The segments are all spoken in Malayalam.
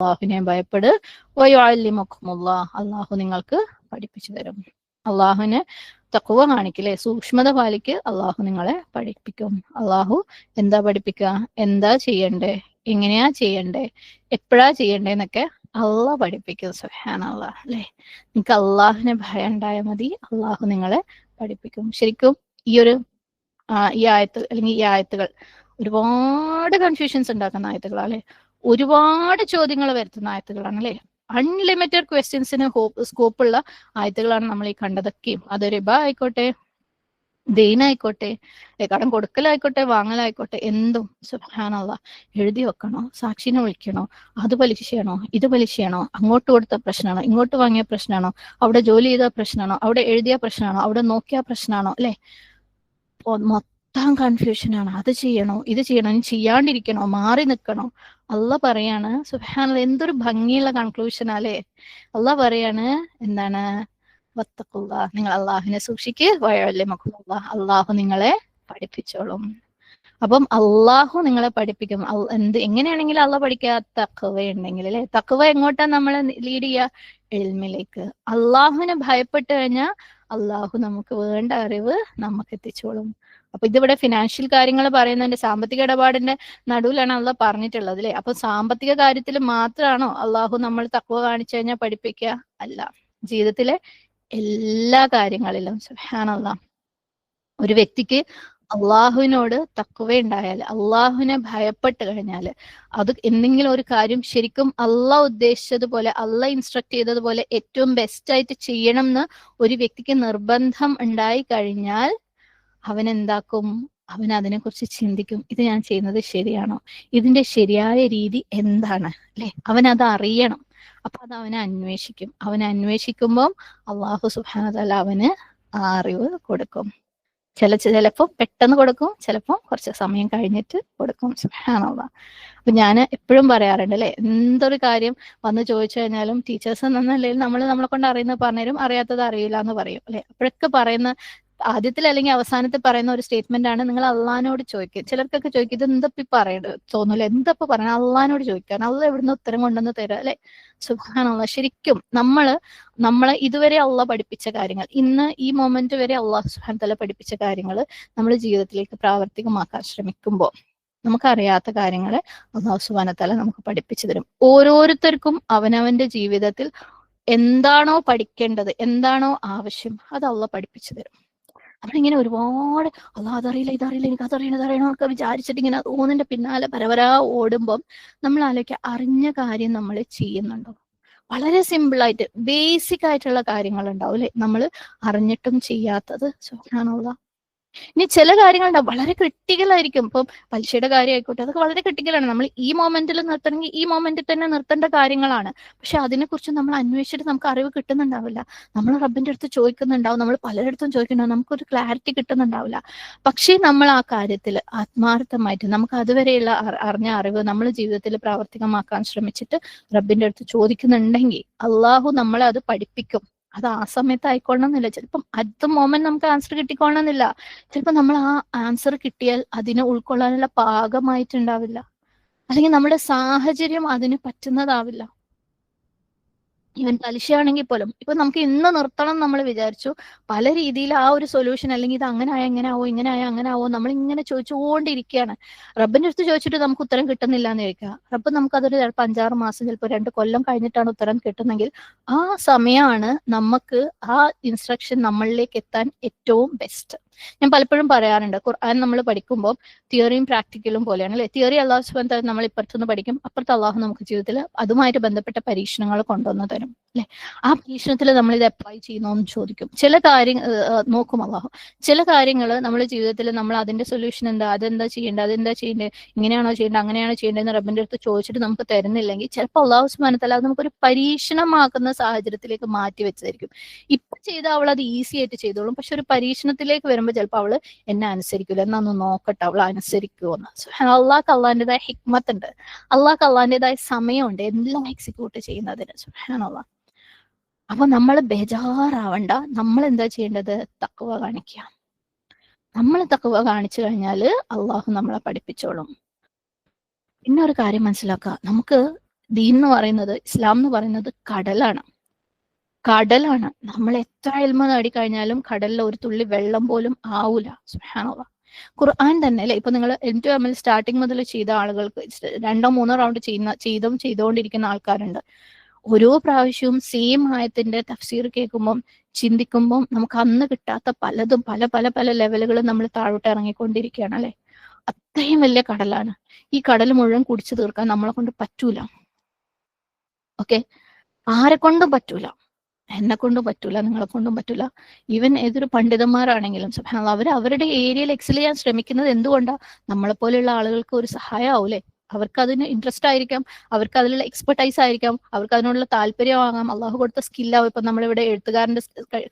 അള്ളാഹുവിനെ ഭയപ്പെട്. വയോല്ലിമക്കുമുള്ള അള്ളാഹു നിങ്ങൾക്ക് പഠിപ്പിച്ചു തരും. അള്ളാഹുവിന് തക്കുവ കാണിക്കില്ലേ സൂക്ഷ്മത പാലിക്ക് അള്ളാഹു നിങ്ങളെ പഠിപ്പിക്കും. അള്ളാഹു എന്താ പഠിപ്പിക്കുക എന്താ ചെയ്യണ്ടേ? എങ്ങനെയാ ചെയ്യണ്ടേ? എപ്പോഴാ ചെയ്യണ്ടേ എന്നൊക്കെ അള്ളാഹ് പഠിപ്പിക്കും. സുഹാൻ അള്ളാഹ് അല്ലെ? നിങ്ങൾക്ക് അള്ളാഹുവിനെ ഭയം ഉണ്ടായാൽ മതി. അള്ളാഹു നിങ്ങളെ പഠിപ്പിക്കും. ശരിക്കും ഈ ഒരു ഈ ആയത്ത് അല്ലെങ്കിൽ ഈ ആയത്തുകൾ ഒരുപാട് കൺഫ്യൂഷൻസ് ഉണ്ടാക്കുന്ന ആയത്തുകളാണ് അല്ലെ? ഒരുപാട് ചോദ്യങ്ങൾ വരുത്തുന്ന ആയത്തുകളാണ് അല്ലെ? അൺലിമിറ്റഡ് ക്വസ്റ്റ്യൻസിന് സ്കോപ്പുള്ള ആയത്തുകളാണ് നമ്മൾ ഈ കണ്ടതൊക്കെയും. അത് റിബ ആയിക്കോട്ടെ ദൈനായിക്കോട്ടെ കടം കൊടുക്കലായിക്കോട്ടെ വാങ്ങലായിക്കോട്ടെ എന്തും. സുഹാനുള്ള എഴുതി വെക്കണോ? സാക്ഷിനെ വിളിക്കണോ? അത് പലിശയാണോ ഇത് പലിശയാണോ അങ്ങോട്ട് കൊടുത്ത പ്രശ്നമാണോ ഇങ്ങോട്ട് വാങ്ങിയ പ്രശ്നമാണോ അവിടെ ജോലി ചെയ്ത പ്രശ്നമാണോ അവിടെ എഴുതിയ പ്രശ്നമാണോ അവിടെ നോക്കിയ പ്രശ്നമാണോ അല്ലെ? മൊത്തം കൺഫ്യൂഷനാണ് അത് ചെയ്യണോ? ഇത് ചെയ്യണോ? ഇനി ചെയ്യാണ്ടിരിക്കണോ? മാറി നിൽക്കണോ? അല്ല പറയാണ് സുഹാന എന്തൊരു ഭംഗിയുള്ള കൺക്ലൂഷൻ അല്ലേ അല്ല പറയാണ് എന്താണ്? വത്തക്കുള്ള നിങ്ങൾ അള്ളാഹുവിനെ സൂക്ഷിക്ക് വഴല്ലേ മക്കുള്ള അള്ളാഹു നിങ്ങളെ പഠിപ്പിച്ചോളും. അപ്പം അള്ളാഹു നിങ്ങളെ പഠിപ്പിക്കും. എന്ത് എങ്ങനെയാണെങ്കിലും അള്ള പഠിക്കുക. തക്കവ ഉണ്ടെങ്കിൽ അല്ലെ? തക്കവ എങ്ങോട്ടാ നമ്മളെ ലീഡ് ചെയ്യുക? എൽമിലേക്ക്. അള്ളാഹുവിനെ ഭയപ്പെട്ട് കഴിഞ്ഞാൽ അള്ളാഹു നമുക്ക് വേണ്ട അറിവ് നമുക്ക് എത്തിച്ചോളും. അപ്പൊ ഇതിവിടെ ഫിനാൻഷ്യൽ കാര്യങ്ങൾ പറയുന്നതിന്റെ സാമ്പത്തിക ഇടപാടിന്റെ നടുവിലാണ് അള്ള പറഞ്ഞിട്ടുള്ളത് അല്ലെ? അപ്പൊ സാമ്പത്തിക കാര്യത്തിൽ മാത്രമാണോ അള്ളാഹു നമ്മൾ തക്കവ കാണിച്ചു കഴിഞ്ഞാൽ പഠിപ്പിക്കുക? അല്ല. ജീവിതത്തിലെ എല്ലാ കാര്യങ്ങളിലും സുഹാനല്ല ഒരു വ്യക്തിക്ക് അള്ളാഹുവിനോട് തക്കുവ ഉണ്ടായാൽ അള്ളാഹുവിനെ ഭയപ്പെട്ട് കഴിഞ്ഞാൽ അത് എന്തെങ്കിലും ഒരു കാര്യം ശരിക്കും അള്ളാഹ് ഉദ്ദേശിച്ചതുപോലെ അള്ളാഹ് ഇൻസ്ട്രക്ട് ചെയ്തതുപോലെ ഏറ്റവും ബെസ്റ്റ് ആയിട്ട് ചെയ്യണം എന്ന് ഒരു വ്യക്തിക്ക് നിർബന്ധം ഉണ്ടായി കഴിഞ്ഞാൽ അവൻ എന്താക്കും അവൻ അതിനെക്കുറിച്ച് ചിന്തിക്കും. ഇത് ഞാൻ ചെയ്യുന്നത് ശരിയാണോ? ഇതിന്റെ ശരിയായ രീതി എന്താണ്? അല്ലെ? അവൻ അത് അറിയണം. അപ്പൊ അത് അവനെ അന്വേഷിക്കും. അവൻ അന്വേഷിക്കുമ്പോൾ അള്ളാഹു സുബാനതല അവന് അറിവ് കൊടുക്കും. ചില ചിലപ്പോൾ പെട്ടെന്ന് കൊടുക്കും ചിലപ്പോൾ കുറച്ച് സമയം കഴിഞ്ഞിട്ട് കൊടുക്കും. സുഹാനുള്ള അപ്പൊ ഞാൻ എപ്പോഴും പറയാറുണ്ട് അല്ലെ? എന്തൊരു കാര്യം വന്ന് ചോദിച്ചു കഴിഞ്ഞാലും ടീച്ചേഴ്സ് എന്ന നമ്മൾ നമ്മളെ കൊണ്ട് അറിയുന്നത് പറഞ്ഞുതരും അറിയാത്തത് അറിയില്ല എന്ന് പറയും അല്ലെ? അപ്പോഴൊക്കെ പറയുന്ന ആദ്യത്തിൽ അല്ലെങ്കിൽ അവസാനത്തിൽ പറയുന്ന ഒരു സ്റ്റേറ്റ്മെന്റ് ആണ് നിങ്ങൾ അള്ളഹാനോട് ചോദിക്കുക. ചിലർക്കൊക്കെ ചോദിക്കും ഇത് എന്തപ്പി പറയണ്ട തോന്നില്ല എന്തപ്പ പറയണം അള്ളഹാനോട് ചോദിക്കാൻ അള്ള എവിടുന്ന് ഉത്തരം കൊണ്ടുവന്ന് തരാം അല്ലെ? സുഖാനുള്ള ശരിക്കും നമ്മൾ നമ്മളെ ഇതുവരെ അള്ള പഠിപ്പിച്ച കാര്യങ്ങൾ ഇന്ന് ഈ മൊമെന്റ് വരെ അള്ളാഹു സുഹാൻ തല പഠിപ്പിച്ച കാര്യങ്ങൾ നമ്മൾ ജീവിതത്തിലേക്ക് പ്രാവർത്തികമാക്കാൻ ശ്രമിക്കുമ്പോൾ നമുക്കറിയാത്ത കാര്യങ്ങളെ അള്ളാഹു സുബാന തല നമുക്ക് പഠിപ്പിച്ചു തരും. ഓരോരുത്തർക്കും അവനവന്റെ ജീവിതത്തിൽ എന്താണോ പഠിക്കേണ്ടത് എന്താണോ ആവശ്യം അത് അള്ള പഠിപ്പിച്ചു തരും. നമ്മളിങ്ങനെ ഒരുപാട് അല്ല അതറിയില്ല ഇതറിയില്ല എനിക്ക് അതറിയണം ഇതറിയണം ഒക്കെ വിചാരിച്ചിട്ട് ഇങ്ങനെ ഓന്നിന്റെ പിന്നാലെ പരവരാ ഓടുമ്പം നമ്മൾ ആലോചിക്കുക അറിഞ്ഞ കാര്യം നമ്മൾ ചെയ്യുന്നുണ്ടോ? വളരെ സിമ്പിൾ ആയിട്ട് ബേസിക് ആയിട്ടുള്ള കാര്യങ്ങൾ ഉണ്ടാവും അല്ലെ? നമ്മൾ അറിഞ്ഞിട്ടും ചെയ്യാത്തത്. സുഖാനുള്ള ഇനി ചില കാര്യങ്ങളുണ്ടാവും വളരെ ക്രിട്ടിക്കൽ ആയിരിക്കും. ഇപ്പം പലിശയുടെ കാര്യം ആയിക്കോട്ടെ അതൊക്കെ വളരെ ക്രിട്ടിക്കലാണ് നമ്മൾ ഈ മൊമെന്റിൽ നിർത്തണമെങ്കിൽ ഈ മൊമെന്റിൽ തന്നെ നിർത്തേണ്ട കാര്യങ്ങളാണ്. പക്ഷെ അതിനെക്കുറിച്ച് നമ്മൾ അന്വേഷിച്ചിട്ട് നമുക്ക് അറിവ് കിട്ടുന്നുണ്ടാവില്ല. നമ്മൾ റബ്ബിന്റെ അടുത്ത് ചോദിക്കുന്നുണ്ടാവും. നമ്മൾ പലരിടത്തും ചോദിക്കുന്നുണ്ടാവും. നമുക്കൊരു ക്ലാരിറ്റി കിട്ടുന്നുണ്ടാവില്ല. പക്ഷേ നമ്മൾ ആ കാര്യത്തിൽ ആത്മാർത്ഥമായിട്ട് നമുക്ക് അതുവരെയുള്ള അറി- അറിഞ്ഞ അറിവ് നമ്മൾ ജീവിതത്തിൽ പ്രാവർത്തികമാക്കാൻ ശ്രമിച്ചിട്ട് റബ്ബിന്റെ അടുത്ത് ചോദിക്കുന്നുണ്ടെങ്കിൽ അള്ളാഹു നമ്മളെ അത് പഠിപ്പിക്കും. അത് ആ സമയത്ത് ആയിക്കൊള്ളണമെന്നില്ല ചിലപ്പം അറ്റ് മോമെന്റ് നമുക്ക് ആൻസർ കിട്ടിക്കൊള്ളണമെന്നില്ല ചിലപ്പോൾ നമ്മൾ ആ ആൻസർ കിട്ടിയാൽ അതിനെ ഉൾക്കൊള്ളാനുള്ള പാകമായിട്ടുണ്ടാവില്ല. അല്ലെങ്കിൽ നമ്മുടെ സാഹചര്യം അതിന് പറ്റുന്നതാവില്ല. ഈവൻ പലിശയാണെങ്കിൽ പോലും. ഇപ്പൊ നമുക്ക് ഇന്ന് നിർത്തണം നമ്മൾ വിചാരിച്ചു. പല രീതിയിൽ ആ ഒരു സൊല്യൂഷൻ അല്ലെങ്കിൽ ഇത് അങ്ങനെ ആയ എങ്ങനെ ആവോ ഇങ്ങനെ ആയ അങ്ങനെ ആവോ നമ്മൾ ഇങ്ങനെ ചോദിച്ചുകൊണ്ടിരിക്കുകയാണ്. റബ്ബിന്റെ അടുത്ത് ചോദിച്ചിട്ട് നമുക്ക് ഉത്തരം കിട്ടുന്നില്ല എന്ന് ചോദിക്കുക. റബ്ബ് നമുക്ക് അതൊരു ചിലപ്പോൾ അഞ്ചാറ് മാസം ചിലപ്പോൾ രണ്ട് കൊല്ലം കഴിഞ്ഞിട്ടാണ് ഉത്തരം കിട്ടുന്നെങ്കിൽ ആ സമയമാണ് നമുക്ക് ആ ഇൻസ്ട്രക്ഷൻ നമ്മളിലേക്ക് എത്താൻ ഏറ്റവും ബെസ്റ്റ് ഞാൻ പലപ്പോഴും പറയാറുണ്ട് ഖുർആൻ നമ്മൾ പഠിക്കുമ്പോൾ തിയറിയും പ്രാക്ടിക്കലും പോലെയാണ് അല്ലെ? തിയറി അള്ളാഹു സുബാൻ നമ്മൾ ഇപ്പുറത്തുനിന്ന് പഠിക്കും അപ്പുറത്ത് അള്ളാഹു നമുക്ക് ജീവിതത്തിൽ അതുമായിട്ട് ബന്ധപ്പെട്ട പരീക്ഷണങ്ങൾ കൊണ്ടുവന്ന് തരും അല്ലെ? ആ പരീക്ഷണത്തിൽ നമ്മൾ ഇത് അപ്ലൈ ചെയ്യുന്നു എന്ന് ചോദിക്കും. ചില കാര്യങ്ങൾ നോക്കും അള്ളാഹു ചില കാര്യങ്ങൾ നമ്മുടെ ജീവിതത്തിൽ നമ്മൾ അതിന്റെ സൊല്യൂഷൻ എന്താ അതെന്താ ചെയ്യേണ്ടത് അതെന്താ ചെയ്യേണ്ടത് ഇങ്ങനെയാണോ ചെയ്യേണ്ടത് അങ്ങനെയാണോ ചെയ്യേണ്ടതെന്ന് റബ്ബിന്റെ അടുത്ത് ചോദിച്ചിട്ട് നമുക്ക് തരുന്നില്ലെങ്കിൽ ചിലപ്പോൾ അള്ളാഹു സുബാനത്തല നമുക്കൊരു പരീക്ഷണമാക്കുന്ന സാഹചര്യത്തിലേക്ക് മാറ്റി വെച്ചതായിരിക്കും. ഇപ്പൊ ചെയ്ത അവൾ അത് ഈസി ആയിട്ട് ചെയ്തോളും. പക്ഷെ ഒരു പരീക്ഷണത്തിലേക്ക് വരുമ്പോൾ ചിലപ്പോൾ അവൾ എന്നെ അനുസരിക്കൂല. എന്നൊന്ന് നോക്കട്ടെ അവൾ അനുസരിക്കുമെന്ന് അള്ളാഹ് ഹിക്മത്ത് ഉണ്ട് അള്ളാഹ് അള്ളാഹിന്റെതായ സമയമുണ്ട് എല്ലാം എക്സിക്യൂട്ട് ചെയ്യുന്നതിന്. സുഹാനുള്ള അപ്പൊ നമ്മൾ ബേജാറാവണ്ട. നമ്മൾ എന്താ ചെയ്യേണ്ടത്? തക്കുവ കാണിക്കുക നമ്മൾ തക്കുവ കാണിച്ചു കഴിഞ്ഞാൽ അള്ളാഹു നമ്മളെ പഠിപ്പിച്ചോളും. പിന്നെ ഒരു കാര്യം മനസ്സിലാക്കുക നമുക്ക് ദീൻ എന്ന് പറയുന്നത് ഇസ്ലാം എന്ന് പറയുന്നത് കടലാണ്. കടലാണ്. നമ്മൾ എത്ര എൽമ നേടിക്കഴിഞ്ഞാലും കടലിൽ ഒരു തുള്ളി വെള്ളം പോലും ആവൂല. സുഹാനുള്ള ഖുർആൻ തന്നെ അല്ലെ? ഇപ്പൊ നിങ്ങൾ എനിക്ക് തമ്മിൽ സ്റ്റാർട്ടിങ് മുതൽ ചെയ്ത ആളുകൾക്ക് രണ്ടോ മൂന്നോ റൗണ്ട് ചെയ്യുന്ന ചെയ്തും ചെയ്തുകൊണ്ടിരിക്കുന്ന ആൾക്കാരുണ്ട്. ഓരോ പ്രാവശ്യവും സെയിം ആയത്തിന്റെ തഫ്സീർ കേൾക്കുമ്പം ചിന്തിക്കുമ്പം നമുക്ക് അന്ന് കിട്ടാത്ത പലതും പല പല പല ലെവലുകളും നമ്മൾ താഴോട്ട് ഇറങ്ങിക്കൊണ്ടിരിക്കുകയാണ് അല്ലെ? അത്രയും വലിയ കടലാണ്. ഈ കടൽ മുഴുവൻ കുടിച്ചു തീർക്കാൻ നമ്മളെ കൊണ്ട് പറ്റൂല. ഓക്കെ ആരെ കൊണ്ടും പറ്റൂല. എന്നെ കൊണ്ടും പറ്റൂല നിങ്ങളെ കൊണ്ടും പറ്റൂല. ഈവൻ ഏതൊരു പണ്ഡിതന്മാരാണെങ്കിലും അവർ അവരുടെ ഏരിയയിൽ എക്സൽ ചെയ്യാൻ ശ്രമിക്കുന്നത് എന്തുകൊണ്ടാ? നമ്മളെ പോലെയുള്ള ആളുകൾക്ക് ഒരു സഹായം ആവൂലേ? അവർക്ക് അതിന് ഇൻട്രസ്റ്റ് ആയിരിക്കാം അവർക്ക് അതിലുള്ള എക്സ്പെർട്ടൈസ് ആയിരിക്കാം അവർക്ക് അതിനുള്ള താല്പര്യമാകാം അള്ളാഹു കൊടുത്ത സ്കില്ലാവും ഇപ്പൊ നമ്മളിവിടെ എഴുത്തുകാരന്റെ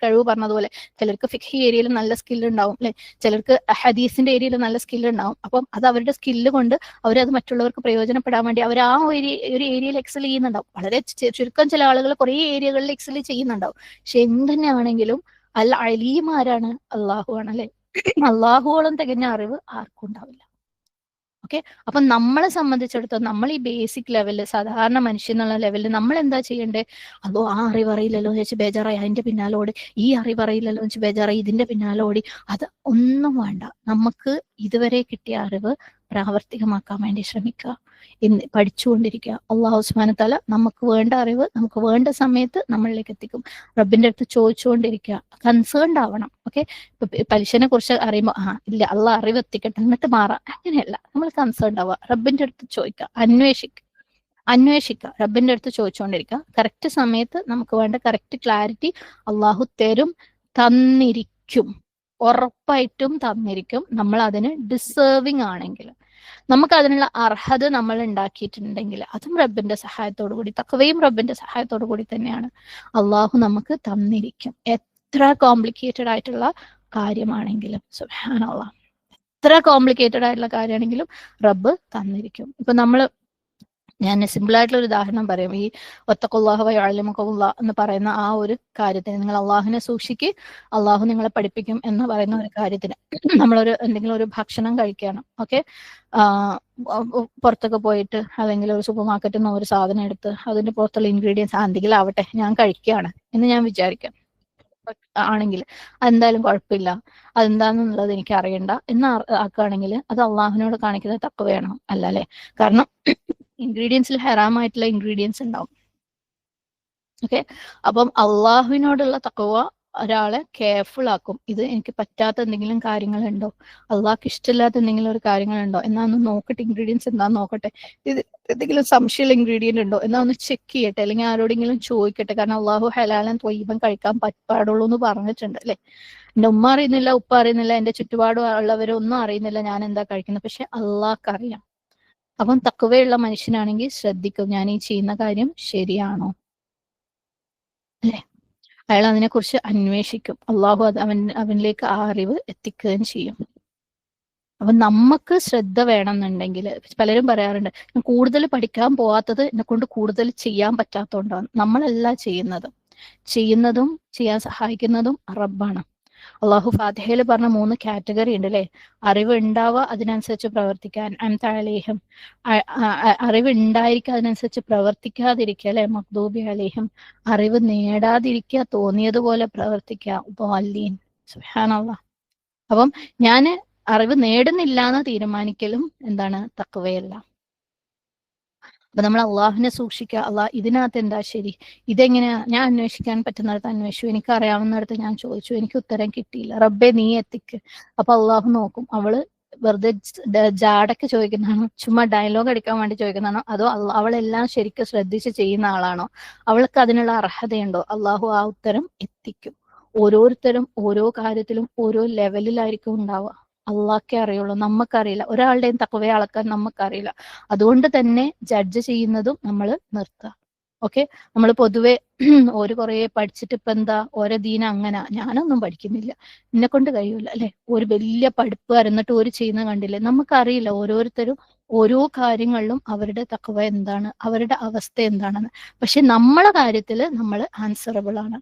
കഴിവ് പറഞ്ഞതുപോലെ ചിലർക്ക് ഫിഖ് ഏരിയയിൽ നല്ല സ്കിൽ ഉണ്ടാവും അല്ലെ? ചിലർക്ക് ഹദീസിന്റെ ഏരിയയിൽ നല്ല സ്കിൽ ഉണ്ടാവും. അപ്പം അത് അവരുടെ സ്കില്ല് കൊണ്ട് അവരത് മറ്റുള്ളവർക്ക് പ്രയോജനപ്പെടാൻ വേണ്ടി അവർ ആ ഒരു ഏരിയയിൽ എക്സൽ ചെയ്യുന്നുണ്ടാവും. വളരെ ചുരുക്കം ചില ആളുകൾ കുറേ ഏരിയകളിൽ എക്സൽ ചെയ്യുന്നുണ്ടാവും. പക്ഷെ എന്തുതന്നെയാണെങ്കിലും അല്ല അലീം ആരാണ് അള്ളാഹു ആണ് അല്ലെ? അള്ളാഹുവോളം തികഞ്ഞ അറിവ് ആർക്കും ഉണ്ടാവില്ല. ഓക്കെ അപ്പൊ നമ്മളെ സംബന്ധിച്ചിടത്തോളം നമ്മൾ ഈ ബേസിക് ലെവലിൽ സാധാരണ മനുഷ്യൻ എന്നുള്ള ലെവലിൽ നമ്മൾ എന്താ ചെയ്യേണ്ടേ? അതോ ആ അറിവ് അറിയില്ലല്ലോ എന്ന് വെച്ച് ബേജാറായി അതിന്റെ പിന്നാലെ ഓടി. ഈ അറിവ് അറിയില്ലല്ലോ എന്ന് വെച്ച് ബേജാറായി ഇതിന്റെ പിന്നാലെ ഓടി. അത് ഒന്നും വേണ്ട. നമുക്ക് ഇതുവരെ കിട്ടിയ അറിവ് പ്രാവർത്തികമാക്കാൻ വേണ്ടി ശ്രമിക്കുക. എന്ന് പഠിച്ചുകൊണ്ടിരിക്കുക. അള്ളാഹു ഉസ്മാന തല നമുക്ക് വേണ്ട അറിവ് നമുക്ക് വേണ്ട സമയത്ത് നമ്മളിലേക്ക് എത്തിക്കും. റബ്ബിന്റെ അടുത്ത് ചോദിച്ചുകൊണ്ടിരിക്കുക. കൺസേൺഡ് ആവണം. ഓക്കെ പലിശനെ കുറിച്ച് അറിയുമ്പോൾ ആ ഇല്ല അള്ളാഹ് അറിവ് എത്തിക്കട്ടെ. എന്നിട്ട് മാറാം. അങ്ങനെയല്ല. നമ്മൾ കൺസേൺഡ് ആവുക. റബ്ബിന്റെ അടുത്ത് ചോദിക്കുക. അന്വേഷിക്കുക അന്വേഷിക്കുക. റബ്ബിന്റെ അടുത്ത് ചോദിച്ചുകൊണ്ടിരിക്കുക. കറക്റ്റ് സമയത്ത് നമുക്ക് വേണ്ട കറക്റ്റ് ക്ലാരിറ്റി അള്ളാഹു തരും തന്നിരിക്കും. ഉറപ്പായിട്ടും തന്നിരിക്കും. നമ്മൾ അതിന് ഡിസേർവിങ് ആണെങ്കിൽ. നമുക്ക് അതിനുള്ള അർഹത നമ്മൾ ഉണ്ടാക്കിയിട്ടുണ്ടെങ്കിൽ അതും റബ്ബിന്റെ സഹായത്തോടു കൂടി തക്കവയും റബ്ബിന്റെ സഹായത്തോടു കൂടി തന്നെയാണ് അള്ളാഹു നമുക്ക് തന്നിരിക്കും. എത്ര കോംപ്ലിക്കേറ്റഡ് ആയിട്ടുള്ള കാര്യമാണെങ്കിലും സുഹാനുള്ള എത്ര കോംപ്ലിക്കേറ്റഡ് ആയിട്ടുള്ള കാര്യമാണെങ്കിലും റബ്ബ് തന്നിരിക്കും. ഇപ്പൊ നമ്മൾ ഞാൻ സിമ്പിൾ ആയിട്ടുള്ള ഒരു ഉദാഹരണം പറയും. ഈ ഒത്തക്കൊള്ളാഹു വയലിമുഖുള്ള എന്ന് പറയുന്ന ആ ഒരു കാര്യത്തിന് നിങ്ങൾ അള്ളാഹുവിനെ സൂക്ഷിക്ക് അള്ളാഹു നിങ്ങളെ പഠിപ്പിക്കും എന്ന് പറയുന്ന ഒരു കാര്യത്തിന് നമ്മളൊരു എന്തെങ്കിലും ഒരു ഭക്ഷണം കഴിക്കണം ഓക്കെ? പുറത്തൊക്കെ പോയിട്ട് അല്ലെങ്കിൽ ഒരു സൂപ്പർ മാർക്കറ്റിൽ നിന്ന് ഒരു സാധനം എടുത്ത് അതിന്റെ പുറത്തുള്ള ഇൻഗ്രീഡിയൻസ് എന്തെങ്കിലും ആവട്ടെ ഞാൻ കഴിക്കുകയാണ് എന്ന് ഞാൻ വിചാരിക്കാം. ആണെങ്കിൽ അതെന്തായാലും കുഴപ്പമില്ല അതെന്താണെന്നുള്ളത് എനിക്ക് അറിയണ്ട എന്ന് ആക്കുകയാണെങ്കിൽ അത് അള്ളാഹുവിനോട് കാണിക്കുന്ന തക്കവയാണോ അല്ല അല്ലെ? കാരണം ഇൻഗ്രീഡിയൻസിൽ ഹെറാമായിട്ടുള്ള ഇൻഗ്രീഡിയൻസ് ഉണ്ടാവും. ഓക്കെ അപ്പം അള്ളാഹുവിനോടുള്ള തക്കവ ഒരാളെ കെയർഫുൾ ആക്കും. ഇത് എനിക്ക് പറ്റാത്ത എന്തെങ്കിലും കാര്യങ്ങളുണ്ടോ? അള്ളാഹ്ക്ക് ഇഷ്ടമില്ലാത്ത എന്തെങ്കിലും ഒരു കാര്യങ്ങളുണ്ടോ? എന്നാ ഒന്ന് നോക്കട്ടെ ഇൻഗ്രീഡിയൻസ് എന്താന്ന് നോക്കട്ടെ. ഇത് എന്തെങ്കിലും സംശയമുള്ള ഇൻഗ്രീഡിയന്റ് ഉണ്ടോ? എന്നാ ഒന്ന് ചെക്ക് ചെയ്യട്ടെ. അല്ലെങ്കിൽ ആരോടെങ്കിലും ചോദിക്കട്ടെ. കാരണം അള്ളാഹു ഹലാലൻ തൊയ്യബൻ കഴിക്കാൻ പാടുള്ളൂ എന്ന് പറഞ്ഞിട്ടുണ്ട് അല്ലെ? എന്റെ ഉമ്മ അറിയുന്നില്ല ഉപ്പ അറിയുന്നില്ല എന്റെ ചുറ്റുപാടും ഉള്ളവരൊന്നും അറിയുന്നില്ല ഞാൻ എന്താ കഴിക്കുന്നത്. പക്ഷെ അള്ളാഹ്ക്ക് അറിയാം. അപ്പം തക്കവയുള്ള മനുഷ്യനാണെങ്കിൽ ശ്രദ്ധിക്കും. ഞാൻ ഈ ചെയ്യുന്ന കാര്യം ശരിയാണോ? അല്ലെ? അയാൾ അതിനെക്കുറിച്ച് അന്വേഷിക്കും. അള്ളാഹു അത് അവൻ അവനിലേക്ക് ആ അറിവ് എത്തിക്കുകയും ചെയ്യും. അപ്പൊ നമുക്ക് ശ്രദ്ധ വേണമെന്നുണ്ടെങ്കിൽ പലരും പറയാറുണ്ട് കൂടുതൽ പഠിക്കാൻ പോവാത്തത് എന്നെ കൊണ്ട് കൂടുതൽ ചെയ്യാൻ പറ്റാത്തതുകൊണ്ടാണ് നമ്മളല്ല ചെയ്യുന്നത്. ചെയ്യുന്നതും ചെയ്യാൻ സഹായിക്കുന്നതും റബ്ബാണ്. അള്ളാഹു ഫാതിഹയിൽ പറഞ്ഞ മൂന്ന് കാറ്റഗറി ഉണ്ട് അല്ലെ അറിവ് ഉണ്ടാവുക അതിനനുസരിച്ച് പ്രവർത്തിക്കാൻ അംതലേഹം അറിവ് ഉണ്ടായിരിക്കുക അതിനനുസരിച്ച് പ്രവർത്തിക്കാതിരിക്കുക അല്ലെ? മക്ദൂബി അലേഹം. അറിവ് നേടാതിരിക്കുക തോന്നിയതുപോലെ പ്രവർത്തിക്കുക. ഉപാലീൻ സുഹാനുള്ള അപ്പം ഞാൻ അറിവ് നേടുന്നില്ല എന്ന് തീരുമാനിക്കലും എന്താണ്? തക്കവയല്ല അപ്പൊ നമ്മൾ അള്ളാഹുവിനെ സൂക്ഷിക്കുക. അള്ളാഹ് ഇതിനകത്ത് എന്താ ശരി? ഇതെങ്ങനെയാ ഞാൻ അന്വേഷിക്കാൻ പറ്റുന്നിടത്ത് അന്വേഷിച്ചു. എനിക്ക് അറിയാവുന്നിടത്ത് ഞാൻ ചോദിച്ചു. എനിക്ക് ഉത്തരം കിട്ടിയില്ല. റബ്ബെ നീ എത്തിക്ക്. അപ്പൊ അള്ളാഹു നോക്കും. അവൾ വെറുതെ ജാടക്ക് ചോദിക്കുന്നതാണോ? ചുമ്മാ ഡയലോഗ് അടിക്കാൻ വേണ്ടി ചോദിക്കുന്നതാണോ? അതോ അവളെല്ലാം ശരിക്കും ശ്രദ്ധിച്ച് ചെയ്യുന്ന ആളാണോ? അവൾക്ക് അതിനുള്ള അർഹതയുണ്ടോ? അള്ളാഹു ആ ഉത്തരം എത്തിക്കും. ഓരോരുത്തരും ഓരോ കാര്യത്തിലും ഓരോ ലെവലിലായിരിക്കും ഉണ്ടാവുക. അള്ളാഹ്ക്കേ അറിയുള്ളൂ നമുക്കറിയില്ല ഒരാളുടെയും തക്കവയെ അളക്കാൻ നമുക്കറിയില്ല അതുകൊണ്ട് തന്നെ ജഡ്ജ് ചെയ്യുന്നതും നമ്മൾ നിർത്തുക ഓക്കെ നമ്മൾ പൊതുവെ ഒരു കുറേ പഠിച്ചിട്ട് ഇപ്പൊ എന്താ ഓരോ ദീന അങ്ങനെ. ഞാനൊന്നും പഠിക്കുന്നില്ല. എന്നെ കൊണ്ട് കഴിയൂല അല്ലെ? ഒരു വലിയ പഠിപ്പ് എന്നിട്ട് ഒരു ചെയ്യുന്ന കണ്ടില്ലേ? നമുക്കറിയില്ല ഓരോരുത്തരും ഓരോ കാര്യങ്ങളിലും അവരുടെ തക്കവ എന്താണ് അവരുടെ അവസ്ഥ എന്താണെന്ന്. പക്ഷെ നമ്മളെ കാര്യത്തിൽ നമ്മൾ ആൻസറബിൾ ആണ്.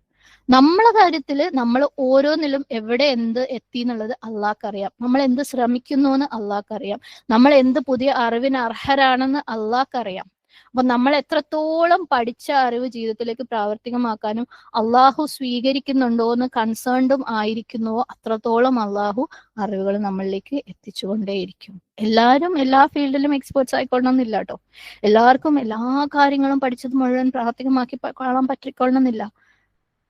നമ്മളെ കാര്യത്തിൽ നമ്മൾ ഓരോന്നിലും എവിടെ എന്ത് എത്തി എന്നുള്ളത് അള്ളാഹ്ക്കറിയാം. നമ്മൾ എന്ത് ശ്രമിക്കുന്നു എന്ന് അള്ളാഹ്ക്കറിയാം. നമ്മൾ എന്ത് പുതിയ അറിവിന് അർഹരാണെന്ന് അള്ളാഹ്ക്കറിയാം. അപ്പൊ നമ്മൾ എത്രത്തോളം പഠിച്ച അറിവ് ജീവിതത്തിലേക്ക് പ്രാവർത്തികമാക്കാനും അള്ളാഹു സ്വീകരിക്കുന്നുണ്ടോ എന്ന് കൺസേൺഡും ആയിരിക്കുന്നുവോ അത്രത്തോളം അള്ളാഹു അറിവുകൾ നമ്മളിലേക്ക് എത്തിച്ചുകൊണ്ടേയിരിക്കും. എല്ലാവരും എല്ലാ ഫീൽഡിലും എക്സ്പേർട്സ് ആയിക്കൊള്ളണമെന്നില്ല കേട്ടോ എല്ലാവർക്കും എല്ലാ കാര്യങ്ങളും പഠിച്ചത് മുഴുവൻ പ്രാവർത്തികമാക്കി കാണാൻ പറ്റിക്കൊള്ളണമെന്നില്ല.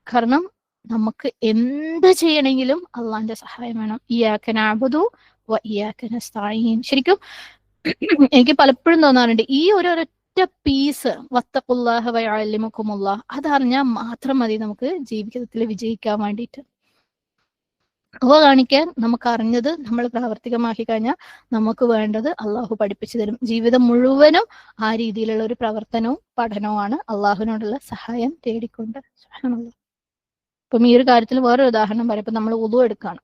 കാരണം നമുക്ക് എന്ത് ചെയ്യണമെങ്കിലും അള്ളാന്റെ സഹായം വേണം. ഇയാക്കനാബുദു വ ഇയാക്കനസ്തായീൻ ശരിക്കും എനിക്ക് പലപ്പോഴും തോന്നാറുണ്ട് ഈ ഒരു ഒരൊറ്റ പീസ് വത്തക്കുല്ലാഹ വയലിമുക്കുമുള്ള അതറിഞ്ഞാൽ മാത്രം മതി നമുക്ക് ജീവിതത്തിൽ വിജയിക്കാൻ വേണ്ടിയിട്ട് അവ കാണിക്കാൻ നമുക്ക് അറിഞ്ഞത് നമ്മൾ പ്രാവർത്തികമാക്കി കഴിഞ്ഞാൽ നമുക്ക് വേണ്ടത് അള്ളാഹു പഠിപ്പിച്ചു തരും. ജീവിതം മുഴുവനും ആ രീതിയിലുള്ള ഒരു പ്രവർത്തനവും പഠനവുമാണ് അള്ളാഹുവിനോടുള്ള സഹായം തേടിക്കൊണ്ട്. ഇപ്പം ഈ ഒരു കാര്യത്തിൽ വേറൊരു ഉദാഹരണം പറയാം. ഇപ്പൊ നമ്മൾ ഉതു എടുക്കാണ്.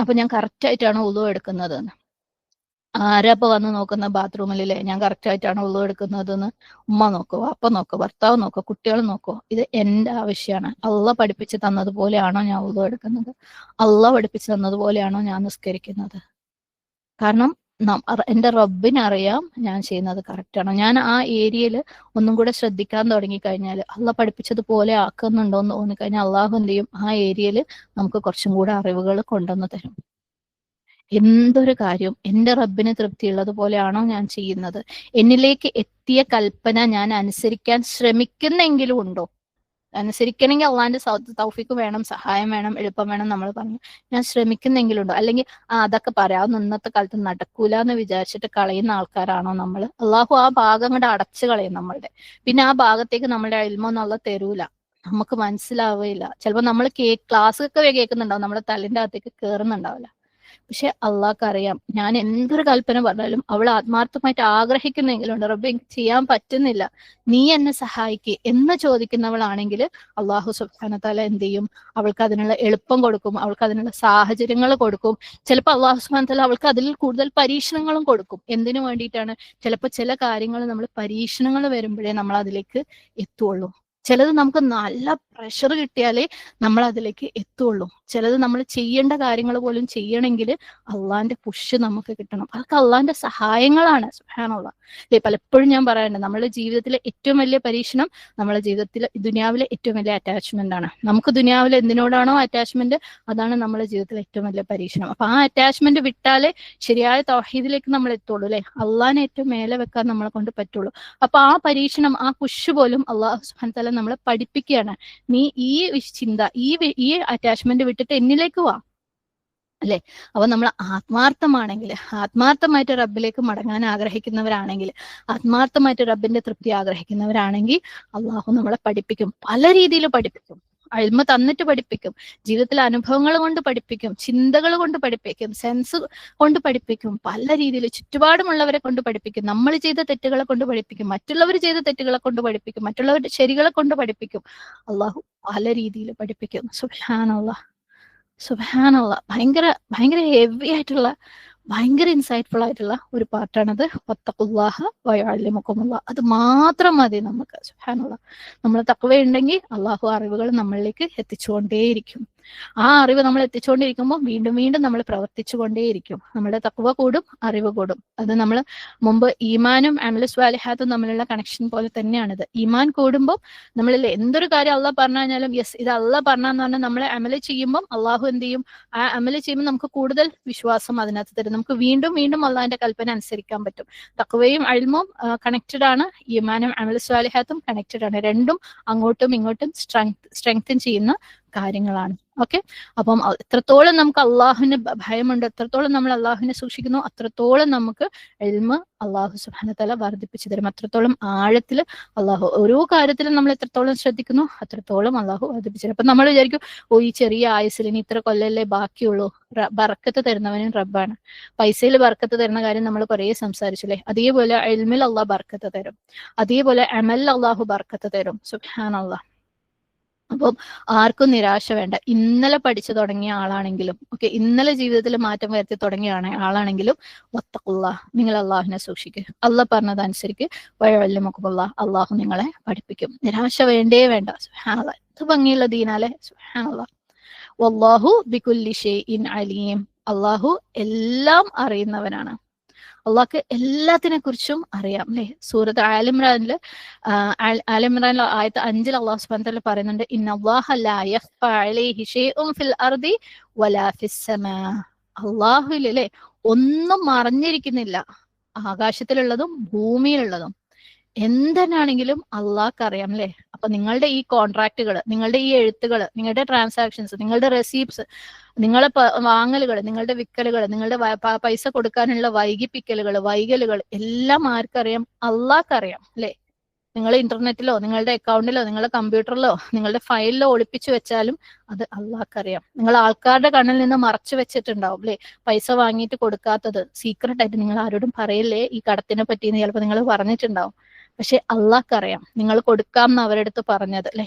അപ്പൊ ഞാൻ കറക്റ്റ് ആയിട്ടാണ് ഉതു എടുക്കുന്നത് എന്ന് ആരാ ഇപ്പൊ വന്ന് നോക്കുന്ന ബാത്റൂമിലല്ലേ? ഞാൻ കറക്റ്റ് ആയിട്ടാണ് ഉള്ളു എടുക്കുന്നത് എന്ന് ഉമ്മ നോക്കോ അപ്പ നോക്കോ ഭർത്താവ് നോക്കോ കുട്ടികൾ നോക്കോ ഇത് എന്റെ ആവശ്യമാണ് അള്ള പഠിപ്പിച്ച് തന്നതുപോലെയാണോ ഞാൻ ഉള്ളു എടുക്കുന്നത്? അള്ള പഠിപ്പിച്ച് തന്നതുപോലെയാണോ ഞാൻ നിസ്കരിക്കുന്നത്? കാരണം എന്റെ റബ്ബിനറിയാം ഞാൻ ചെയ്യുന്നത് കറക്റ്റ് ആണോ? ഞാൻ ആ ഏരിയയിൽ ഒന്നും കൂടെ ശ്രദ്ധിക്കാൻ തുടങ്ങി കഴിഞ്ഞാൽ അള്ള പഠിപ്പിച്ചതുപോലെ ആക്കുന്നുണ്ടോ എന്ന് തോന്നിക്കഴിഞ്ഞാൽ അള്ളാഹു എന്ത് ചെയ്യും? ആ ഏരിയയിൽ നമുക്ക് കുറച്ചും കൂടെ അറിവുകൾ കൊണ്ടുവന്ന് തരും. എന്തൊരു കാര്യം എന്റെ റബ്ബിന് തൃപ്തിയുള്ളത് പോലെയാണോ ഞാൻ ചെയ്യുന്നത്? എന്നിലേക്ക് എത്തിയ കൽപ്പന ഞാൻ അനുസരിക്കാൻ ശ്രമിക്കുന്നെങ്കിലും ഉണ്ടോ? അനുസരിക്കണമെങ്കിൽ അള്ളാന്റെ തൗഫിക്ക് വേണം സഹായം വേണം എളുപ്പം വേണം നമ്മൾ പറഞ്ഞു. ഞാൻ ശ്രമിക്കുന്നെങ്കിലും ഉണ്ടോ അല്ലെങ്കിൽ ആ അതൊക്കെ പറയാം. ഇന്നത്തെ കാലത്ത് നടക്കൂല എന്ന് വിചാരിച്ചിട്ട് കളയുന്ന ആൾക്കാരാണോ നമ്മൾ അള്ളാഹു ആ ഭാഗം കൂടെ അടച്ചു കളയും നമ്മളുടെ. പിന്നെ ആ ഭാഗത്തേക്ക് നമ്മളുടെ അയൽമൊന്നുള്ള തരൂല. നമുക്ക് മനസ്സിലാവുകയില്ല. ചിലപ്പോൾ നമ്മൾ കേ ക്ലാസ് ഒക്കെ കേൾക്കുന്നുണ്ടാവും. നമ്മുടെ തലിന്റെ അകത്തേക്ക് കയറുന്നുണ്ടാവില്ല പക്ഷെ അള്ളാഹ്ക്ക് അറിയാം ഞാൻ എന്തൊരു കൽപ്പന പറഞ്ഞാലും അവൾ ആത്മാർത്ഥമായിട്ട് ആഗ്രഹിക്കുന്നെങ്കിലും ഉണ്ട് റബ്ബെ എനിക്ക് ചെയ്യാൻ പറ്റുന്നില്ല. നീ എന്നെ സഹായിക്ക് എന്ന് ചോദിക്കുന്നവളാണെങ്കിൽ അള്ളാഹു സുബാനത്താല എന്ത് ചെയ്യും? അവൾക്ക് അതിനുള്ള എളുപ്പം കൊടുക്കും അവൾക്ക് അതിനുള്ള സാഹചര്യങ്ങൾ കൊടുക്കും. ചിലപ്പോൾ അള്ളാഹു സുബാനത്താല അവൾക്ക് അതിൽ കൂടുതൽ പരീക്ഷണങ്ങളും കൊടുക്കും. എന്തിനു വേണ്ടിയിട്ടാണ്? ചിലപ്പോൾ ചില കാര്യങ്ങൾ നമ്മൾ പരീക്ഷണങ്ങൾ വരുമ്പോഴേ നമ്മൾ അതിലേക്ക് എത്തുള്ളൂ. ചിലത് നമുക്ക് നല്ല പ്രഷർ കിട്ടിയാലേ നമ്മൾ അതിലേക്ക് എത്തുള്ളൂ. ചിലത് നമ്മൾ ചെയ്യേണ്ട കാര്യങ്ങൾ പോലും ചെയ്യണമെങ്കിൽ അള്ളാന്റെ പുഷ് നമുക്ക് കിട്ടണം. അതൊക്കെ അള്ളാന്റെ സഹായങ്ങളാണ് സുഹാനുള്ള അല്ലേ പലപ്പോഴും ഞാൻ പറയാറുണ്ട് നമ്മുടെ ജീവിതത്തിലെ ഏറ്റവും വലിയ പരീക്ഷണം നമ്മുടെ ജീവിതത്തിലെ ദുനിയാവിലെ ഏറ്റവും വലിയ അറ്റാച്ച്മെന്റ് ആണ്. നമുക്ക് ദുനിയാവിലെ എന്തിനോടാണോ അറ്റാച്ച്മെന്റ് അതാണ് നമ്മുടെ ജീവിതത്തിലെ ഏറ്റവും വലിയ പരീക്ഷണം. അപ്പൊ ആ അറ്റാച്ച്മെന്റ് വിട്ടാലേ ശരിയായ തൗഹീദിലേക്ക് നമ്മൾ എത്തുള്ളൂ അല്ലെ? അള്ളാഹിനെ ഏറ്റവും മേലെ വെക്കാൻ നമ്മളെ കൊണ്ട് പറ്റുള്ളൂ. അപ്പൊ ആ പരീക്ഷണം ആ പുഷ് പോലും അള്ളാഹു സുഹാൻ തല നമ്മളെ പഠിപ്പിക്കുകയാണ് നീ ഈ ചിന്ത ഈ ഈ അറ്റാച്ച്മെന്റ് വിട്ടിട്ട് എന്നിലേക്ക് വാ. അല്ലെ? അപ്പൊ നമ്മൾ ആത്മാർത്ഥമാണെങ്കിൽ ആത്മാർത്ഥമായിട്ട് റബ്ബിലേക്ക് മടങ്ങാൻ ആഗ്രഹിക്കുന്നവരാണെങ്കിൽ ആത്മാർത്ഥമായിട്ട് റബ്ബിന്റെ തൃപ്തി ആഗ്രഹിക്കുന്നവരാണെങ്കിൽ അള്ളാഹു നമ്മളെ പഠിപ്പിക്കും. പല രീതിയിൽ പഠിപ്പിക്കും. അഴിമ തന്നിട്ട് പഠിപ്പിക്കും. ജീവിതത്തിലെ അനുഭവങ്ങൾ കൊണ്ട് പഠിപ്പിക്കും. ചിന്തകൾ കൊണ്ട് പഠിപ്പിക്കും. സെൻസ് കൊണ്ട് പഠിപ്പിക്കും. പല രീതിയിൽ ചുറ്റുപാടുമുള്ളവരെ കൊണ്ട് പഠിപ്പിക്കും. നമ്മൾ ചെയ്ത തെറ്റുകളെ കൊണ്ട് പഠിപ്പിക്കും. മറ്റുള്ളവർ ചെയ്ത തെറ്റുകളെ കൊണ്ട് പഠിപ്പിക്കും. മറ്റുള്ളവരുടെ ശരികളെ കൊണ്ട് പഠിപ്പിക്കും. അള്ളാഹു പല രീതിയിൽ പഠിപ്പിക്കും. സുബാനുള്ള സുബാനുള്ള ഭയങ്കര ഭയങ്കര ഹെവി ആയിട്ടുള്ള ഭയങ്കര ഇൻസൈറ്റ്ഫുൾ ആയിട്ടുള്ള ഒരു പാർട്ടാണത് ഒത്തക്കുല്ലാഹ വയാലിമുക്കുമുള്ള അത് മാത്രം മതി നമുക്ക്. സുഹാനുള്ള നമ്മൾ തക്കവയുണ്ടെങ്കിൽ അള്ളാഹു അറിവുകൾ നമ്മളിലേക്ക് എത്തിച്ചുകൊണ്ടേയിരിക്കും. ആ അറിവ് നമ്മൾ എത്തിച്ചുകൊണ്ടിരിക്കുമ്പോൾ വീണ്ടും വീണ്ടും നമ്മൾ പ്രവർത്തിച്ചുകൊണ്ടേയിരിക്കും. നമ്മുടെ തക്കുവ കൂടും അറിവ് കൂടും. അത് നമ്മൾ മുമ്പ് ഈമാനും അമലസ് വാലിഹാത്തും തമ്മിലുള്ള കണക്ഷൻ പോലെ തന്നെയാണിത്. ഈമാൻ കൂടുമ്പോൾ നമ്മളിൽ എന്തൊരു കാര്യം അള്ളാഹ് പറഞ്ഞു കഴിഞ്ഞാലും യെസ് ഇത് അള്ളാഹ് പറഞ്ഞാന്ന് പറഞ്ഞാൽ നമ്മളെ അമൽ ചെയ്യുമ്പോൾ അള്ളാഹു എന്ത് ചെയ്യും? ആ അമൽ ചെയ്യുമ്പോൾ നമുക്ക് കൂടുതൽ വിശ്വാസം അതിനകത്ത് തരും. നമുക്ക് വീണ്ടും വീണ്ടും അള്ളാഹിന്റെ കൽപ്പന അനുസരിക്കാൻ പറ്റും. തക്കുവയും അഴിമും കണക്റ്റഡ് ആണ്. ഈമാനും അമലസ് വാലിഹാത്തും കണക്റ്റഡ് ആണ്. രണ്ടും അങ്ങോട്ടും ഇങ്ങോട്ടും സ്ട്രെങ്ത് സ്ട്രെങ്തൻ ചെയ്യുന്ന കാര്യങ്ങളാണ്. ഓക്കെ? അപ്പം എത്രത്തോളം നമുക്ക് അള്ളാഹുവിന് ഭയമുണ്ട് എത്രത്തോളം നമ്മൾ അള്ളാഹുവിനെ സൂക്ഷിക്കുന്നു അത്രത്തോളം നമുക്ക് എൽമ അള്ളാഹു സുബാനത്തല വർദ്ധിപ്പിച്ചു തരും. അത്രത്തോളം ആഴത്തിൽ അള്ളാഹു ഓരോ കാര്യത്തിലും നമ്മൾ എത്രത്തോളം ശ്രദ്ധിക്കുന്നു അത്രത്തോളം അള്ളാഹു വർദ്ധിപ്പിച്ചു തരും. അപ്പൊ നമ്മൾ വിചാരിക്കും ഓ ഈ ചെറിയ ആയുസിൽ ഇനി ഇത്ര കൊല്ലല്ലേ ബാക്കിയുള്ളൂ. ബറക്കത്ത് തരുന്നവനും റബ്ബാണ്. പൈസയിൽ ബർക്കത്ത് തരുന്ന കാര്യം നമ്മൾ കുറേ സംസാരിച്ചില്ലേ? അതേപോലെ എൽമിൽ അള്ളാഹ് ബർക്കത്ത് തരും. അതേപോലെ അമൽ അള്ളാഹു ബർക്കത്ത് തരും. സുഹാൻ അള്ളാഹ് അപ്പം ആർക്കും നിരാശ വേണ്ട. ഇന്നലെ പഠിച്ചു തുടങ്ങിയ ആളാണെങ്കിലും ഓക്കെ ഇന്നലെ ജീവിതത്തിൽ മാറ്റം വരുത്തി തുടങ്ങിയ ആളാണെങ്കിലും വത്തക്കുള്ള നിങ്ങൾ അള്ളാഹുവിനെ സൂക്ഷിക്കുക അള്ളാഹ് പറഞ്ഞതനുസരിച്ച് വഴവല്ലുമൊക്കുള്ള അള്ളാഹു നിങ്ങളെ പഠിപ്പിക്കും. നിരാശ വേണ്ടേ വേണ്ട. സുഹാനുള്ള ഇത് ഭംഗിയുള്ള ദീനാലെ സുഹാനുള്ള വല്ലാഹു ബികുല്ലി ഷെയ്ഇൻ അലീം. അള്ളാഹു എല്ലാം അറിയുന്നവനാണ്. അള്ളാഹ്ക്ക് എല്ലാത്തിനെ കുറിച്ചും അറിയാം അല്ലെ? സൂറത്ത് ആലിമ്രാനിൽ ആലിമ്രാനിലെ ആയത്ത് അഞ്ചിൽ അള്ളാഹു സുബാൻ തല പറയുന്നുണ്ട് ഇന്നല്ലാഹ ലാ യഖ്ഫ അലൈഹി ഷൈഉൻ ഫിൽ അർദി വലാ ഫിസ് സമാ. അള്ളാഹുവിൽ ഒന്നും മറഞ്ഞിരിക്കുന്നില്ല. ആകാശത്തിലുള്ളതും ഭൂമിയിലുള്ളതും. എന്തെന്നാണെങ്കിലും അള്ളാഹ്ക്ക് അറിയാം അല്ലെ അപ്പൊ നിങ്ങളുടെ ഈ കോൺട്രാക്റ്റുകൾ നിങ്ങളുടെ ഈ എഴുത്തുകൾ നിങ്ങളുടെ ട്രാൻസാക്ഷൻസ് നിങ്ങളുടെ റെസീപ്റ്റ്സ് നിങ്ങളെ വാങ്ങലുകൾ നിങ്ങളുടെ വിക്കലുകൾ നിങ്ങളുടെ പൈസ കൊടുക്കാനുള്ള വൈകിപ്പിക്കലുകൾ വൈകലുകൾ എല്ലാം ആർക്കറിയാം? അള്ളാഹ്ക്കറിയാം അല്ലെ നിങ്ങൾ ഇന്റർനെറ്റിലോ നിങ്ങളുടെ അക്കൗണ്ടിലോ നിങ്ങളുടെ കമ്പ്യൂട്ടറിലോ നിങ്ങളുടെ ഫയലിലോ ഒളിപ്പിച്ചു വെച്ചാലും അത് അള്ളാഹ്ക്കറിയാം. നിങ്ങൾ ആൾക്കാരുടെ കണ്ണിൽ നിന്ന് മറച്ചു വെച്ചിട്ടുണ്ടാവും അല്ലെ പൈസ വാങ്ങിയിട്ട് കൊടുക്കാത്തത്. സീക്രട്ട് ആയിട്ട് നിങ്ങൾ ആരോടും പറയില്ലേ? ഈ കടത്തിനെ പറ്റി ചിലപ്പോൾ നിങ്ങൾ പറഞ്ഞിട്ടുണ്ടാവും. പക്ഷെ അള്ളാഹ്ക്കറിയാം നിങ്ങൾ കൊടുക്കാം എന്ന് അവരുടെ അടുത്ത് പറഞ്ഞത് അല്ലെ?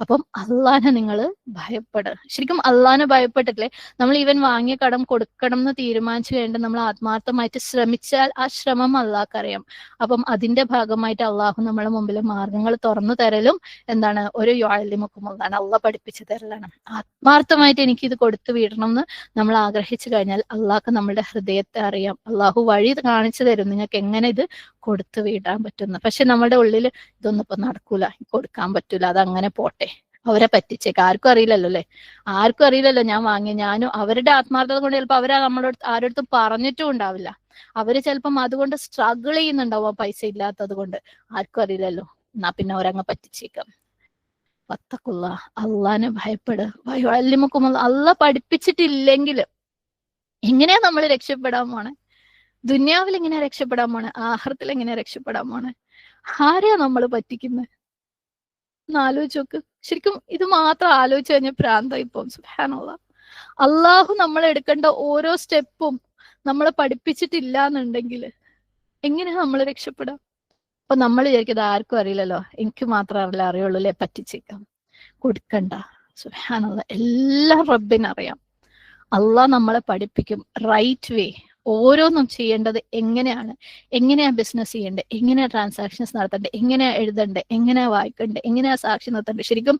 അപ്പം അള്ളാനെ നിങ്ങൾ ഭയപ്പെടുക ശരിക്കും അള്ളാനെ ഭയപ്പെട്ടിട്ടില്ലേ? നമ്മൾ ഈവൻ വാങ്ങിയ കടം കൊടുക്കണം എന്ന് തീരുമാനിച്ചു കഴിഞ്ഞിട്ട് നമ്മൾ ആത്മാർത്ഥമായിട്ട് ശ്രമിച്ചാൽ ആ ശ്രമം അള്ളാഹ്ക്കറിയാം അപ്പം അതിന്റെ ഭാഗമായിട്ട് അള്ളാഹു നമ്മളെ മുമ്പിൽ മാർഗങ്ങൾ തുറന്നു തരലും എന്താണ് ഒരു യുവാലിമുക്കുമുള്ളതാണ് അള്ളാഹ് പഠിപ്പിച്ചു തരലാണ്. ആത്മാർത്ഥമായിട്ട് എനിക്ക് ഇത് കൊടുത്തു വിടണം എന്ന് നമ്മൾ ആഗ്രഹിച്ചു കഴിഞ്ഞാൽ അള്ളാഹ് നമ്മളുടെ ഹൃദയത്തെ അറിയാം. അള്ളാഹു വഴി കാണിച്ചു തരും നിങ്ങൾക്ക് എങ്ങനെ ഇത് കൊടുത്തു വിടാൻ പറ്റുന്നു പക്ഷെ നമ്മുടെ ഉള്ളിൽ ഇതൊന്നും ഇപ്പൊ നടക്കൂല. കൊടുക്കാൻ പറ്റൂല. അത് അങ്ങനെ പോട്ടെ. അവരെ പറ്റിച്ചേക്കാം. ആർക്കും അറിയില്ലല്ലോ അല്ലെ? ആർക്കും അറിയില്ലല്ലോ ഞാൻ വാങ്ങിയ. ഞാനും അവരുടെ ആത്മാർത്ഥത കൊണ്ട് ചിലപ്പോൾ അവരെ നമ്മളോട് ആരോടത്തും പറഞ്ഞിട്ടും ഉണ്ടാവില്ല. അവർ ചിലപ്പം അതുകൊണ്ട് സ്ട്രഗിൾ ചെയ്യുന്നുണ്ടാവും പൈസ ഇല്ലാത്തത് കൊണ്ട്. ആർക്കും അറിയില്ലല്ലോ. എന്നാ പിന്നെ അവരങ്ങ് പറ്റിച്ചേക്കാം. പത്തക്കുള്ള അള്ളാനെ ഭയപ്പെട്. വല്യമുക്കുമ്പോൾ അള്ള പഠിപ്പിച്ചിട്ടില്ലെങ്കിൽ എങ്ങനെയാ നമ്മൾ രക്ഷപ്പെടാൻ പോണേ? ദുന്യാവിൽ എങ്ങനെയാ രക്ഷപ്പെടാൻ പോണേ? ആഹാരത്തിൽ എങ്ങനെയാ രക്ഷപ്പെടാൻ പോണേ? ആരെയാ നമ്മൾ പറ്റിക്കുന്നത് ഒന്ന് ആലോചിച്ച് നോക്ക് ശരിക്കും ഇത് മാത്രം ആലോചിച്ച് കഴിഞ്ഞ പ്രാന്തായി പോകും. സുഹാനുള്ള അള്ളാഹു നമ്മൾ എടുക്കേണ്ട ഓരോ സ്റ്റെപ്പും നമ്മളെ പഠിപ്പിച്ചിട്ടില്ല എന്നുണ്ടെങ്കിൽ എങ്ങനെ നമ്മൾ രക്ഷപ്പെടാം? അപ്പൊ നമ്മൾ വിചാരിക്കുന്നത് ആർക്കും അറിയില്ലല്ലോ. എനിക്ക് മാത്രമല്ല അറിയുള്ളൂ അല്ലെ? പറ്റിച്ചേക്കാം. കൊടുക്കണ്ട. സുഹാനുള്ള എല്ലാം റബ്ബിനറിയാം. അള്ളാഹ് നമ്മളെ പഠിപ്പിക്കും റൈറ്റ് വേ ഓരോന്നും ചെയ്യേണ്ടത് എങ്ങനെയാണ്? എങ്ങനെയാ ബിസിനസ് ചെയ്യേണ്ടത് എങ്ങനെയാ ട്രാൻസാക്ഷൻസ് നടത്തേണ്ടത് എങ്ങനെയാ എഴുതേണ്ടത് എങ്ങനെയാ വായിക്കേണ്ടത് എങ്ങനെയാ സാക്ഷി നിർത്തേണ്ടത് ശരിക്കും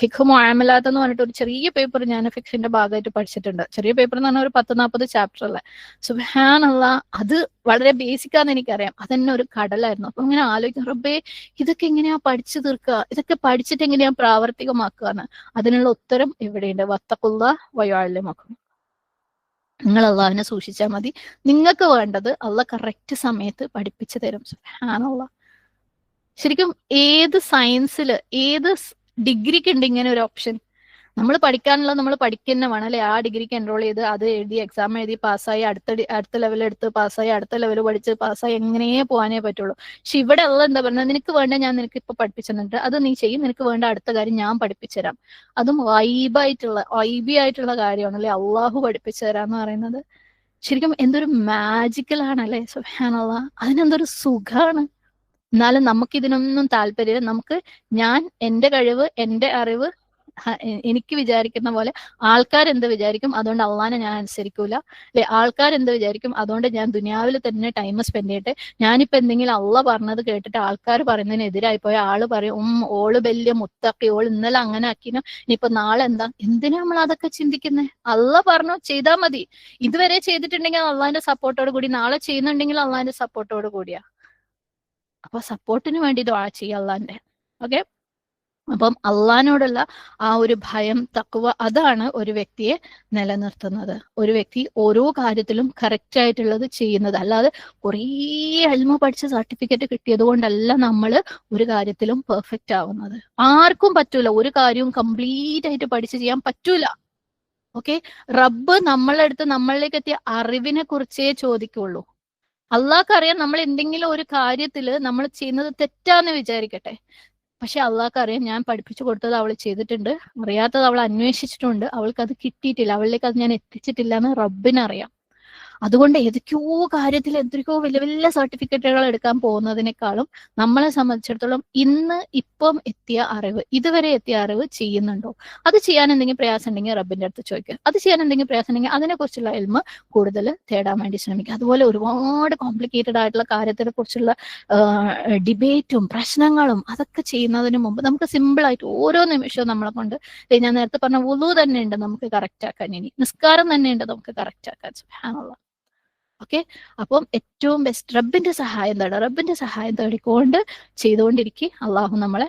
ഫിഖ് മുഴമലാത്ത് എന്ന് പറഞ്ഞിട്ട് ഒരു ചെറിയ പേപ്പർ ഞാൻ ഫിഖിന്റെ ഭാഗമായിട്ട് പഠിച്ചിട്ടുണ്ട്. ചെറിയ പേപ്പർ എന്ന് പറഞ്ഞാൽ ഒരു പത്ത് നാൽപ്പത് ചാപ്റ്റർ അല്ലേ? സുഹാനുള്ള അത് വളരെ ബേസിക് ആണെന്ന് എനിക്കറിയാം. അതന്നെ ഒരു കടലായിരുന്നു. അപ്പൊ ഇങ്ങനെ ആലോചിക്കും റബ്ബേ ഇതൊക്കെ എങ്ങനെയാ പഠിച്ചു തീർക്കുക ഇതൊക്കെ പഠിച്ചിട്ട് എങ്ങനെയാ പ്രാവർത്തികമാക്കുക എന്ന് അതിനുള്ള ഉത്തരം എവിടെയുണ്ട് വത്തക്കുള്ള വയോല്യമാക്കും നിങ്ങൾ അള്ളാഹിനെ സൂക്ഷിച്ചാൽ മതി. നിങ്ങൾക്ക് വേണ്ടത് അള്ള കറക്റ്റ് സമയത്ത് പഠിപ്പിച്ചു തരും. സുഹാനുള്ള ശരിക്കും ഏത് സയൻസിൽ ഏത് ഡിഗ്രിക്ക് ഉണ്ട് ഇങ്ങനെ ഒരു ഓപ്ഷൻ നമ്മൾ പഠിക്കാനുള്ളത് നമ്മൾ പഠിക്കുന്ന വേണം അല്ലെ? ആ ഡിഗ്രിക്ക് എൻറോൾ ചെയ്ത് അത് എഴുതി എക്സാം എഴുതി പാസ്സായി അടുത്ത അടുത്ത ലെവൽ എടുത്ത് പാസ്സായി അടുത്ത ലെവൽ പഠിച്ച് പാസ്സായി എങ്ങനെയേ പോകാനേ പറ്റുള്ളൂ. പക്ഷെ ഇവിടെ ഉള്ള എന്താ പറയുന്നത് നിനക്ക് വേണ്ട ഞാൻ നിനക്ക് ഇപ്പൊ പഠിപ്പിച്ചു തന്നിട്ട് അത് നീ ചെയ്യും. നിനക്ക് വേണ്ട അടുത്ത കാര്യം ഞാൻ പഠിപ്പിച്ചു തരാം അതും വൈബായിട്ടുള്ള വൈബി ആയിട്ടുള്ള കാര്യമാണ് അല്ലെ? അള്ളാഹു പഠിപ്പിച്ചു തരാന്ന് പറയുന്നത്. ശരിക്കും എന്തൊരു മാജിക്കൽ ആണ് അല്ലെ? സുഹാനുള്ള അതിനെന്തൊരു സുഖാണ്. എന്നാലും നമുക്ക് ഇതിനൊന്നും താല്പര്യമില്ല. നമുക്ക് ഞാൻ എന്റെ കഴിവ് എന്റെ അറിവ് എനിക്ക് വിചാരിക്കുന്ന പോലെ ആൾക്കാർ എന്ത് വിചാരിക്കും അതുകൊണ്ട് അള്ളാനെ ഞാൻ അനുസരിക്കൂല. അല്ലെ ആൾക്കാർ എന്ത് വിചാരിക്കും അതുകൊണ്ട് ഞാൻ ദുനിയാവിൽ തന്നെ ടൈം സ്പെൻഡ് ചെയ്യട്ടെ. ഞാനിപ്പോ എന്തെങ്കിലും അള്ള പറഞ്ഞത് കേട്ടിട്ട് ആൾക്കാർ പറയുന്നതിനെതിരായി പോയ ആൾ പറയും ഉം ഓൾ വലിയ മുത്തക്കി ഓൾ ഇന്നലെ അങ്ങനെ ആക്കിനോ. ഇനിയിപ്പോ നാളെ എന്താ? എന്തിനാ നമ്മൾ അതൊക്കെ ചിന്തിക്കുന്നത് അള്ള പറഞ്ഞു ചെയ്താൽ മതി. ഇതുവരെ ചെയ്തിട്ടുണ്ടെങ്കിൽ അള്ളാന്റെ സപ്പോർട്ടോട് കൂടി നാളെ ചെയ്യുന്നുണ്ടെങ്കിൽ അള്ളാന്റെ സപ്പോർട്ടോട് കൂടിയാ. അപ്പൊ സപ്പോർട്ടിന് വേണ്ടി ദുആ ചെയ്യുക അള്ളാന്റെ. ഓക്കെ അപ്പം അള്ളഹാനോടുള്ള ആ ഒരു ഭയം തക്കുവ അതാണ് ഒരു വ്യക്തിയെ നിലനിർത്തുന്നത്. ഒരു വ്യക്തി ഓരോ കാര്യത്തിലും കറക്റ്റ് ആയിട്ടുള്ളത് ചെയ്യുന്നത്. അല്ലാതെ കുറേ അൽമ പഠിച്ച സർട്ടിഫിക്കറ്റ് കിട്ടിയത് കൊണ്ടല്ല നമ്മൾ ഒരു കാര്യത്തിലും പെർഫെക്റ്റ് ആവുന്നത്. ആർക്കും പറ്റൂല. ഒരു കാര്യവും കംപ്ലീറ്റ് ആയിട്ട് പഠിച്ച് ചെയ്യാൻ പറ്റൂല. ഓക്കെ റബ്ബ് നമ്മളെ അടുത്ത് നമ്മളിലേക്ക് എത്തിയ അറിവിനെ കുറിച്ചേ ചോദിക്കുള്ളൂ. അള്ളാഹ്ക്ക് അറിയാം നമ്മൾ എന്തെങ്കിലും ഒരു കാര്യത്തിൽ നമ്മൾ ചെയ്യുന്നത് തെറ്റാന്ന് വിചാരിക്കട്ടെ. പക്ഷെ അള്ളാഹ്ക്ക് അറിയാം ഞാൻ പഠിപ്പിച്ചു കൊടുത്തത് അവൾ ചെയ്തിട്ടുണ്ട്. അറിയാത്തത് അവൾ അന്വേഷിച്ചിട്ടുണ്ട്. അവൾക്ക് അത് കിട്ടിയിട്ടില്ല. അവളിലേക്ക് അത് ഞാൻ എത്തിച്ചിട്ടില്ല എന്ന് റബ്ബിനറിയാം. അതുകൊണ്ട് ഏതൊക്കെയോ കാര്യത്തിൽ എന്തൊക്കെയോ വലിയ വലിയ സർട്ടിഫിക്കറ്റുകൾ എടുക്കാൻ പോകുന്നതിനേക്കാളും നമ്മളെ സംബന്ധിച്ചിടത്തോളം ഇന്ന് ഇപ്പം എത്തിയ അറിവ് ഇതുവരെ എത്തിയ അറിവ് ചെയ്യുന്നുണ്ടോ? അത് ചെയ്യാൻ എന്തെങ്കിലും പ്രയാസം ഉണ്ടെങ്കിൽ റബ്ബിന്റെ അടുത്ത് ചോദിക്കുക. അത് ചെയ്യാൻ എന്തെങ്കിലും പ്രയാസം ഉണ്ടെങ്കിൽ അതിനെക്കുറിച്ചുള്ള എൽമ കൂടുതൽ തേടാൻ വേണ്ടി ശ്രമിക്കുക. അതുപോലെ ഒരുപാട് കോംപ്ലിക്കേറ്റഡ് ആയിട്ടുള്ള കാര്യത്തിനെ കുറിച്ചുള്ള ഡിബേറ്റും പ്രശ്നങ്ങളും അതൊക്കെ ചെയ്യുന്നതിന് മുമ്പ് നമുക്ക് സിമ്പിൾ ആയിട്ട് ഓരോ നിമിഷവും നമ്മളെ കൊണ്ട് ഞാൻ നേരത്തെ പറഞ്ഞ ഉളു തന്നെ ഉണ്ട് നമുക്ക് കറക്റ്റ് ആക്കാൻ ഇനി. നിസ്കാരം തന്നെ ഉണ്ട് നമുക്ക് കറക്റ്റ് ആക്കാൻ. സുഹാനുള്ള ഓക്കെ? അപ്പം ഏറ്റവും ബെസ്റ്റ് റബ്ബിന്റെ സഹായം തേടുക റബ്ബിന്റെ സഹായം തേടിക്കൊണ്ട് ചെയ്തുകൊണ്ടിരിക്കുക അള്ളാഹു നമ്മളെ